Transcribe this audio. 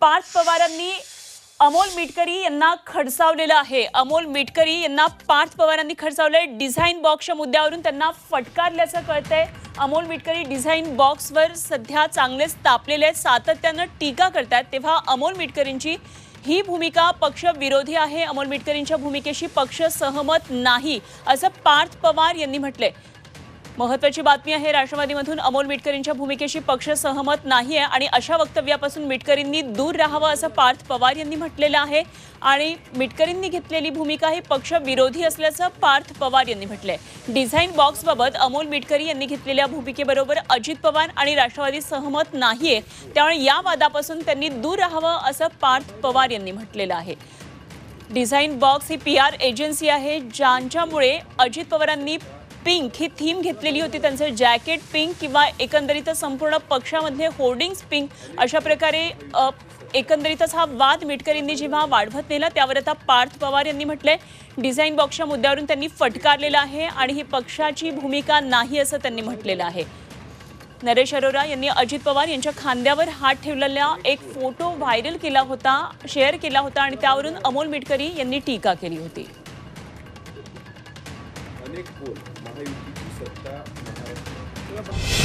पार्थ पवारांनी अमोल मिटकरी यांना खडसावलेलं आहे. अमोल मिटकरी यांना पार्थ पवारांनी खडसावलंय. डिझाईन बॉक्सच्या मुद्द्यावरून त्यांना फटकारल्याचं कळतंय. अमोल मिटकरी डिझाईन बॉक्सवर सध्या चांगलेच तापलेले आहेत. सातत्यानं टीका करतात तेव्हा अमोल मिटकरींची ही भूमिका पक्ष विरोधी आहे. अमोल मिटकरींच्या भूमिकेशी पक्ष सहमत नाही असं पार्थ पवार यांनी म्हटलंय. महत्वाची बातमी आहे राष्ट्रवादीमधून अमोल मिटकरींच्या भूमिकेशी पक्ष सहमत नाही आहे आणि अशा वक्तव्यापासून मिटकरींनी दूर राहावं असं पार्थ पवार यांनी म्हटलेलं आहे. आणि मिटकरींनी घेतलेली भूमिका ही पक्ष विरोधी असल्याचं पार्थ पवार यांनी म्हटलंय. डिझाईन बॉक्सबाबत अमोल मिटकरी यांनी घेतलेल्या भूमिकेबरोबर अजित पवार आणि राष्ट्रवादी सहमत नाहीये. त्यामुळे या वादापासून त्यांनी दूर राहावं असं पार्थ पवार यांनी म्हटलेलं आहे. डिझाईन बॉक्स ही पी आर एजन्सी आहे ज्यांच्यामुळे अजित पवारांनी पिंक ही थीम घेतलेली होती. त्यांचं जॅकेट पिंक किंवा एकंदरीतच संपूर्ण पक्षामधले होर्डिंग्स पिंक अशा प्रकारे एकंदरीतच हा वाद मिटकरींनी जेव्हा वाढवत नेला त्यावर आता पार्थ पवार यांनी म्हटलंय डिझाईन बॉक्सच्या मुद्द्यावरून त्यांनी फटकारलेला आहे आणि ही पक्षाची भूमिका नाही असं त्यांनी म्हटलेलं आहे. नरेश अरोरा यांनी अजित पवार यांच्या खांद्यावर हात ठेवलेला एक फोटो व्हायरल केला होता शेअर केला होता आणि त्यावरून अमोल मिटकरी यांनी टीका केली होती. अनेक पोल महायुतीची सत्ता महाराष्ट्र